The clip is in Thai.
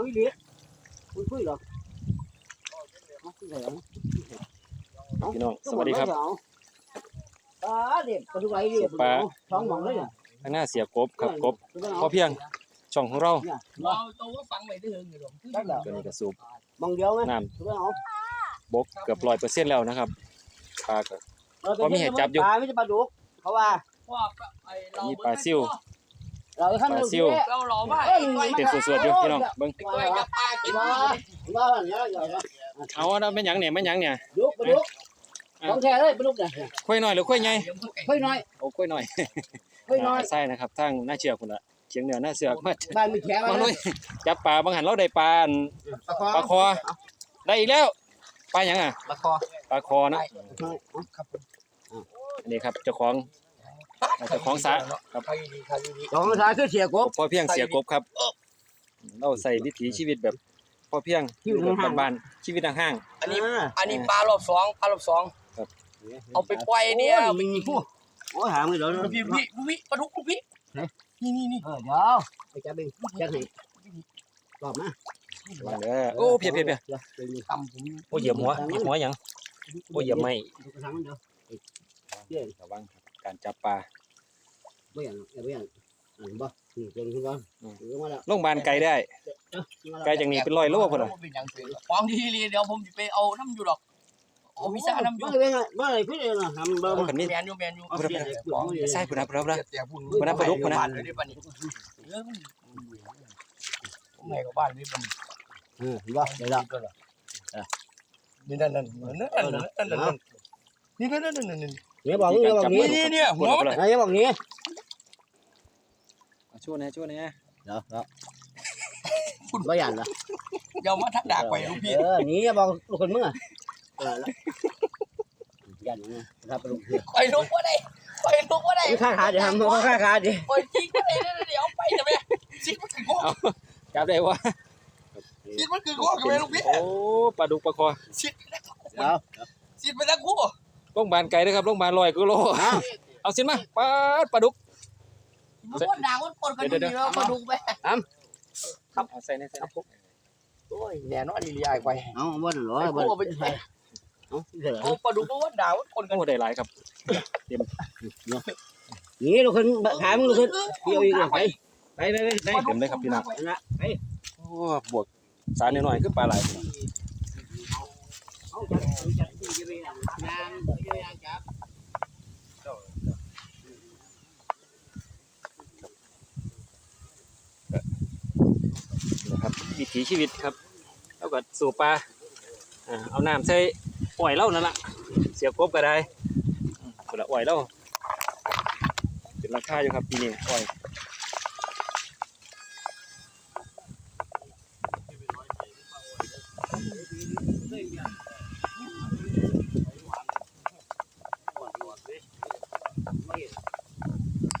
เอาอีหลีคุยคุยหรอเอาคุยเหรอพี่น้องสวัสดีครับปลาเด็กปลาดุกไหลเด็กปลาท้องหมองเลยเนี่ยข้างหน้าเสียกบครับกบพอเพียงช่องของเราเราตัวฟังไปได้เฮิงอยู่หรอกได้เหรอตัวนี้ก็สูบมองเดียวไหมน้ถูกต้องเอาำบกเกือบร้อยเปอร์เซ็นต์แล้วนะครับปลาก็เราพอมีเห็ดจับอยู่ปลาไม่ใช่ปลาดุกเขาว่าว่าไอเรามีปลาซิ่ว เราขั้นปลาซิ่วเราหล่อมากเป็นสวดๆอยู่พี่น้องเบิ่งไอ้กับปลากินว่าว่าเนี่ยใหญ่ละเอาอันนั้นเป็นหยังเนี่ยเป็นหยังเนี่ยดุกปลาดุกของแท้เลยปลาดุกเนี่ยค่อยน้อยหรือค่อยใหญ่ค่อยน้อยโอ้ค่อยน้อยค่อยน้อยใช่นะครับทางหน้าเชือกพุ่นละเฉียงเหนือหน้าเสือกมาบ้านมีแขกมาเลยจับปลาบางหันเราได้ปลาอันปลาคอได้อีกแล้วปลาหยังอะปลาคอปลาคอนะอันนี้ครับเจ้าของ เจ้าของสระครับใครดีใครดีสองภาษาคือเสียกบพอเพียงเสียกบครับ เราใส่วิถีชีวิตแบบพอเพียงชีวิตห่างๆบ้านๆชีวิตห่าง อันนี้อันนี้ปลารอบสองปลารอบสองเอาไปปล่อยเนี่ยมีผู้โอ้ยหาไม่เหรอพี่พี่พี่ปลาดุกพี่นี่นี่นี่เออเดี๋ยวไปจับเองจับให้รอบมาๆระวังเด้อโอ้เพียบเพียบเพียบตำผมโอ้เหยียบหัวเหยียบหัวหยังโอ้เหยียบไม่ดูกระชังมันเดี๋ยวเดี๋ยวระวังครับการจับปลา ไม่อย่างไม่อย่างอ่านบ่นี่เจงขึ้นก่อนลงมาแล้วโรงพยาบาลไกลได้ ไกลจากนี้เป็นร้อยโลพุ่นน่ะเป็นอย่างเสือความดีเลยเดี๋ยวผมจะไปเอาน้ำอยู่หรอกเอาวิซ่าน้ำอยู่ไม่เป็นไงไม่อะไรพี่เลยนะทำเบอร์เอาขันนี้แมนอยู่แมนอยู่เอาเสียเด็กของนี่ใช่พุ่นนะพุ่นนะพุ่นนะเสียพุ่นพุ่นนะปลาดุกพุ่นนะบ้านเลยดิปะนี่เออผมแม่กับบ้านนี่มันเออบ่เดี๋ยวละนี่นั่นนั่นนั่นนั่นนั่นนั่นนี่นั่นนั่นนั่นนั่นเนี่ยบอกนี่บอกนี้นี่เนี่ยหัวมันเนี่ยบอกนี้ ช่วยนะช่วยนะเดี๋ยวเดี๋ยวคุณบ่ยันละเดี๋ยวมาทักดากไปลูกพี่เออนี่บอกลูกคนมึงอะเออยันนะครับลูกไปลุกว่าได้ไปลุกว่าได้นี่ข้าขาเดี๋ยวทำข้าขาดิไปจริงว่าได้เดี๋ยวไปจะไปซิกมันคือโก้จับได้วะซิกมันคือโก้กันไหมลูกพี่โอ้ปลาดุกปลาคอซิกเดี๋ยวซิกไปทั้งคู่โรงพยาบาลไกลเด้อครับโรงพยาบาลร้อยกิโลเอาสิมาปลาปลาดุกมัน คนด่าคนปนกันอยู่แล้วมาดูไปครับเอาใส่ในใส่ในโอ้ยแน่นอนดีเลยไปเอาบ่นหรอไอ้บ่คู่ไปนเอาเดี๋ยวโอ้ปลาดุกก็ว่าด่าคนกันโอ้ได้หลายครับนี่ลูกคนถามลูกคนเดียวอีกไปไปไปไปไปเต็มเลยครับพี่น้องนะไปโอ้บวกสารน้อยๆคือปลาไหลเอาจับจับที่ไปงานงานจับนะครับ วิถีชีวิตครับแล้วก็สูบปลาเอาน้ำใส่อ่อยเล่านั่นละเสียบกบก็ได้อืมคนละอ่อยเล่าเป็นราคาอยู่ครับปีนี้อ่อย